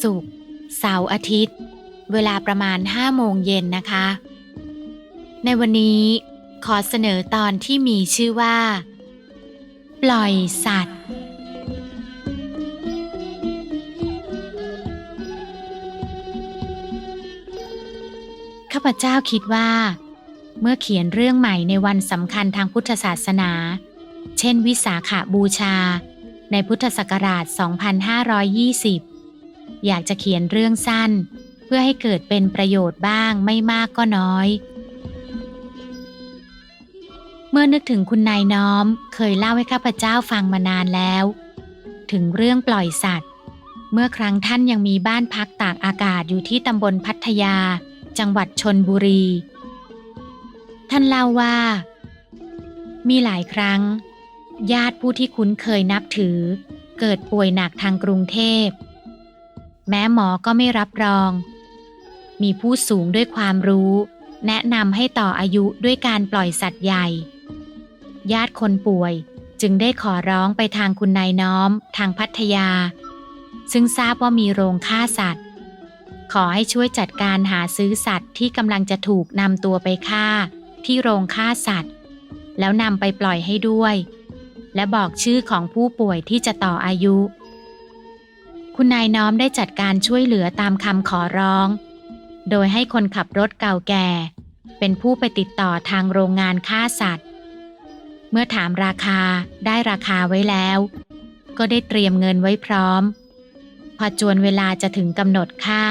ศุกร์เสาร์อาทิตย์ เวลาประมาณ5โมงเย็นนะคะ ในวันนี้ขอเสนอตอนที่มีชื่อว่า ปล่อยสัตว์ ข้าพเจ้าคิดว่า เมื่อเขียนเรื่องใหม่ในวันสำคัญทางพุทธศาสนา เช่นวิสาขาบูชา ในพุทธศักราช 2520 อยากจะเขียนเรื่องสั้น เพื่อให้เกิดเป็นประโยชน์บ้างไม่มากก็น้อย เมื่อนึกถึงคุณนายน้อม เคยเล่าให้ข้าพเจ้าฟังมานานแล้ว ถึงเรื่องปล่อยสัตว์ เมื่อครั้งท่านยังมีบ้านพักตากอากาศอยู่ที่ตำบลพัทยา จังหวัดชนบุรี ท่านเล่าว่า มีหลายครั้ง ญาติผู้ที่คุ้นเคยนับถือ เกิดป่วยหนักทางกรุงเทพ แม้หมอก็ไม่รับรอง มีผู้สูงด้วยความรู้ แนะนำให้ต่ออายุด้วยการปล่อยสัตว์ใหญ่ ญาติคนป่วยจึงได้ขอร้องไปทางคุณนายน้อม ทางพัทยา ซึ่งทราบว่ามีโรงฆ่าสัตว์ ขอให้ช่วยจัดการหาซื้อสัตว์ที่กำลังจะถูกนำตัวไปฆ่า ที่โรงฆ่าสัตว์ แล้วนำไปปล่อยให้ด้วย และบอกชื่อของผู้ป่วยที่จะต่ออายุ คุณนายน้อมได้จัดการช่วยเหลือตามคำขอร้อง โดยให้คนขับรถเก่าแก่ เป็นผู้ไปติดต่อทางโรงงานฆ่าสัตว์ เมื่อถามราคาได้ราคาไว้แล้ว ก็ได้เตรียมเงินไว้พร้อม พอจวนเวลาจะถึงกำหนดค่า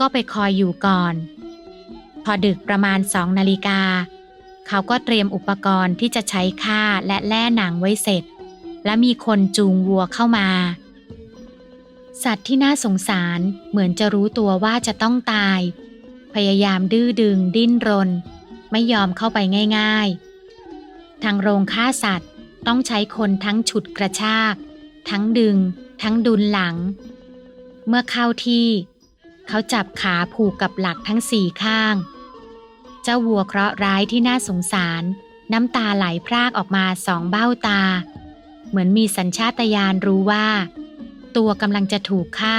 ก็ไปคอยอยู่ก่อน พอดึกประมาณสองนาฬิกา เขาก็เตรียมอุปกรณ์ที่จะใช้ฆ่าและแล่หนังไว้เสร็จ และมีคนจูงวัวเข้ามา สัตว์ที่น่าสงสารเหมือนจะรู้ตัวว่าจะต้องตาย พยายามดื้อดึงดิ้นรน ไม่ยอมเข้าไปง่าย ๆ ทางโรงฆ่าสัตว์ต้องใช้คนทั้งฉุดกระชาก ทั้งดึง ทั้งดุลหลัง เมื่อเข้าที่ เขาจับขาผูกกับหลักทั้งสี่ข้าง เจ้าวัวเคราะห์ร้ายที่น่าสงสาร น้ำตาไหลพรากออกมาสองเบ้าตา เหมือนมีสัญชาตญาณรู้ว่า ตัวกำลังจะถูกฆ่า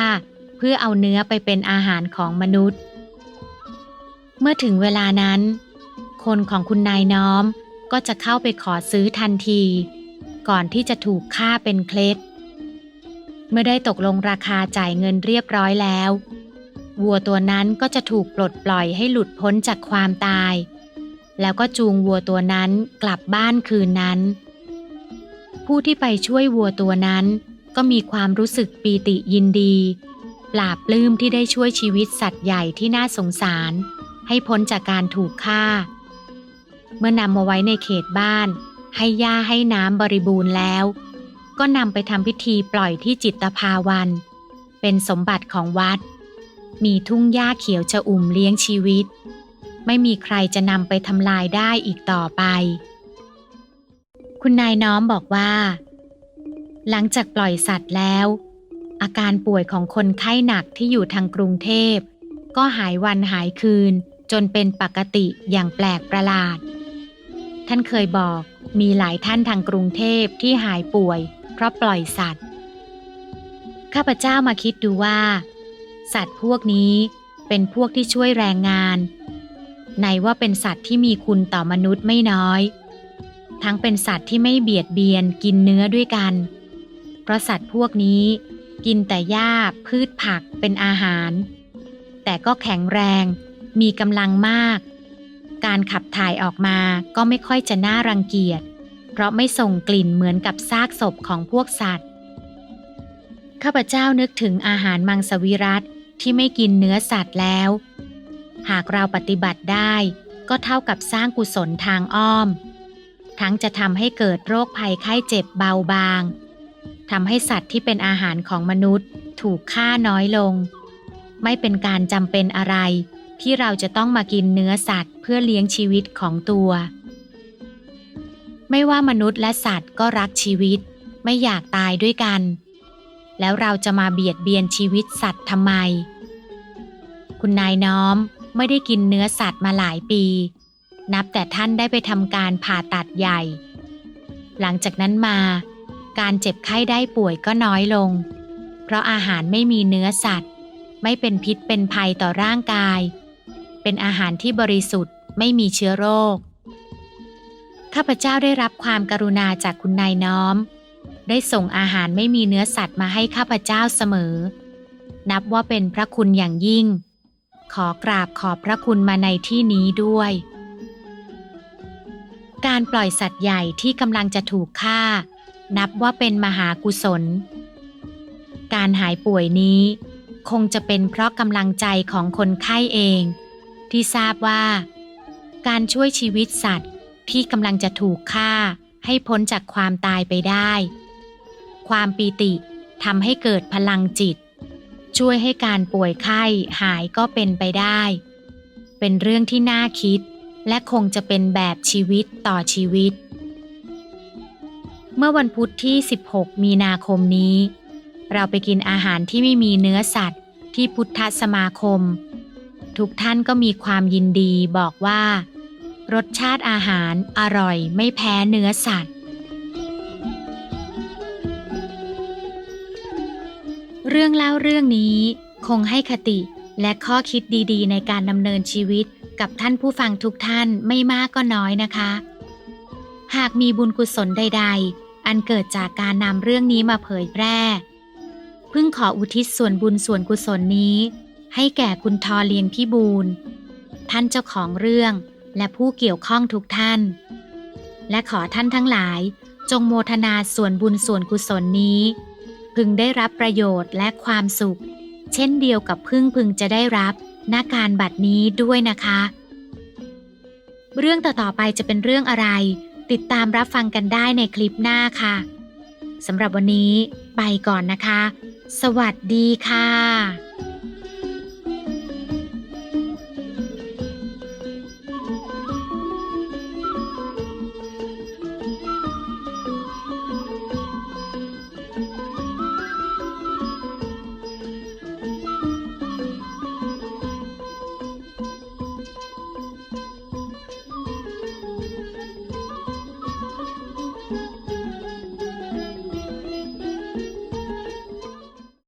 เพื่อเอาเนื้อไปเป็นอาหารของมนุษย์ เมื่อถึงเวลานั้น คนของคุณนายน้อมก็จะเข้าไปขอซื้อทันที ก่อนที่จะถูกฆ่าเป็นเคล็ด เมื่อได้ตกลงราคาจ่ายเงินเรียบร้อยแล้ว วัวตัวนั้นก็จะถูกปลดปล่อยให้หลุดพ้นจากความตาย แล้วก็จูงวัวตัวนั้นกลับบ้านคืนนั้น ผู้ที่ไปช่วยวัวตัวนั้น ก็มีความรู้สึกปีติยินดีปราบปลื้มที่ได้ช่วยชีวิตสัตว์ใหญ่ที่น่าสงสาร ให้พ้นจากการถูกฆ่า เมื่อนำมาไว้ในเขตบ้าน ให้หญ้าให้น้ำบริบูรณ์แล้ว ก็นำไปทำพิธีปล่อยที่จิตตภาวัน เป็นสมบัติของวัด มีทุ่งหญ้าเขียวชอุ่มเลี้ยงชีวิต ไม่มีใครจะนำไปทำลายได้อีกต่อไป คุณนายน้อมบอกว่า หลังจากปล่อยสัตว์แล้ว อาการป่วยของคนไข้หนักที่อยู่ทางกรุงเทพ ก็หายวันหายคืนจนเป็นปกติอย่างแปลกประหลาด ท่านเคยบอกมีหลายท่านทางกรุงเทพที่หายป่วย เพราะปล่อยสัตว์ ข้าพเจ้ามาคิดดูว่า สัตว์พวกนี้เป็นพวกที่ช่วยแรงงาน ในว่าเป็นสัตว์ที่มีคุณต่อมนุษย์ไม่น้อย ทั้งเป็นสัตว์ที่ไม่เบียดเบียนกินเนื้อด้วยกัน ราะสัตว์พวกนี้ กินแต่หญ้าพืชผักเป็นอาหาร แต่ก็แข็งแรง มีกำลังมาก การขับถ่ายออกมาก็ไม่ค่อยจะน่ารังเกียจ เพราะไม่ส่งกลิ่นเหมือนกับซากศพของพวกสัตว์ ข้าพเจ้านึกถึงอาหารมังสวิรัตที่ไม่กินเนื้อสัตว์แล้ว หากเราปฏิบัติได้ก็เท่ากับสร้างกุศลทางอ้อม ทั้งจะทำให้เกิดโรคภัยไข้เจ็บเบาบาง ทำให้สัตว์ที่เป็นอาหารของมนุษย์ ถูกฆ่าน้อยลง ไม่เป็นการจำเป็นอะไร ที่เราจะต้องมากินเนื้อสัตว์เพื่อเลี้ยงชีวิตของตัว ไม่ว่ามนุษย์และสัตว์ก็รักชีวิต ไม่อยากตายด้วยกัน แล้วเราจะมาเบียดเบียนชีวิตสัตว์ทำไม คุณนายน้อมไม่ได้กินเนื้อสัตว์มาหลายปี นับแต่ท่านได้ไปทำการผ่าตัดใหญ่ หลังจากนั้นมา การเจ็บไข้ได้ป่วยก็น้อยลง เพราะอาหารไม่มีเนื้อสัตว์ ไม่เป็นพิษเป็นภัยต่อร่างกาย เป็นอาหารที่บริสุทธิ์ไม่มีเชื้อโรค ข้าพเจ้าได้รับความกรุณาจากคุณนายน้อม ได้ส่งอาหารไม่มีเนื้อสัตว์มาให้ข้าพเจ้าเสมอ นับว่าเป็นพระคุณอย่างยิ่ง ขอกราบขอบพระคุณมาในที่นี้ด้วยการปล่อยสัตว์ใหญ่ที่กำลังจะถูกฆ่า นับว่าเป็นมหากุศล การหายป่วยนี้ คงจะเป็นเพราะกำลังใจของคนไข้เอง ที่ทราบว่า การช่วยชีวิตสัตว์ที่กำลังจะถูกฆ่าให้พ้นจากความตายไปได้ ความปีติทำให้เกิดพลังจิต ช่วยให้การป่วยไข้หายก็เป็นไปได้ เป็นเรื่องที่น่าคิดและคงจะเป็นแบบชีวิตต่อชีวิต เมื่อวันพุธที่ 16 มีนาคมนี้ เราไปกินอาหารที่ไม่มีเนื้อสัตว์ ที่พุทธสมาคม ทุกท่านก็มีความยินดีบอกว่า รสชาติอาหารอร่อยไม่แพ้เนื้อสัตว์ เรื่องเล่าเรื่องนี้คงให้คติและข้อคิดดีๆ ในการดำเนินชีวิตกับท่านผู้ฟังทุกท่านไม่มากก็น้อยนะคะ หากมีบุญกุศลใด ๆ อันเกิดจากการนำเรื่องนี้มาเผยแพร่ พึ่งขออุทิศส่วนบุญส่วนกุศลนี้ ให้แก่คุณทอเลียงพี่บูลท่านเจ้าของเรื่องและผู้เกี่ยวข้องทุกท่าน และขอท่านทั้งหลาย จงโมทนาส่วนบุญส่วนกุศลนี้ พึงได้รับประโยชน์และความสุข เช่นเดียวกับพึ่งพึงจะได้รับหน้าการบัดนี้ด้วยนะคะ เรื่องต่อๆไปจะเป็นเรื่องอะไร ติดตามรับฟังกันได้ในคลิปหน้าค่ะสำหรับวันนี้ไปก่อนนะคะ สวัสดีค่ะ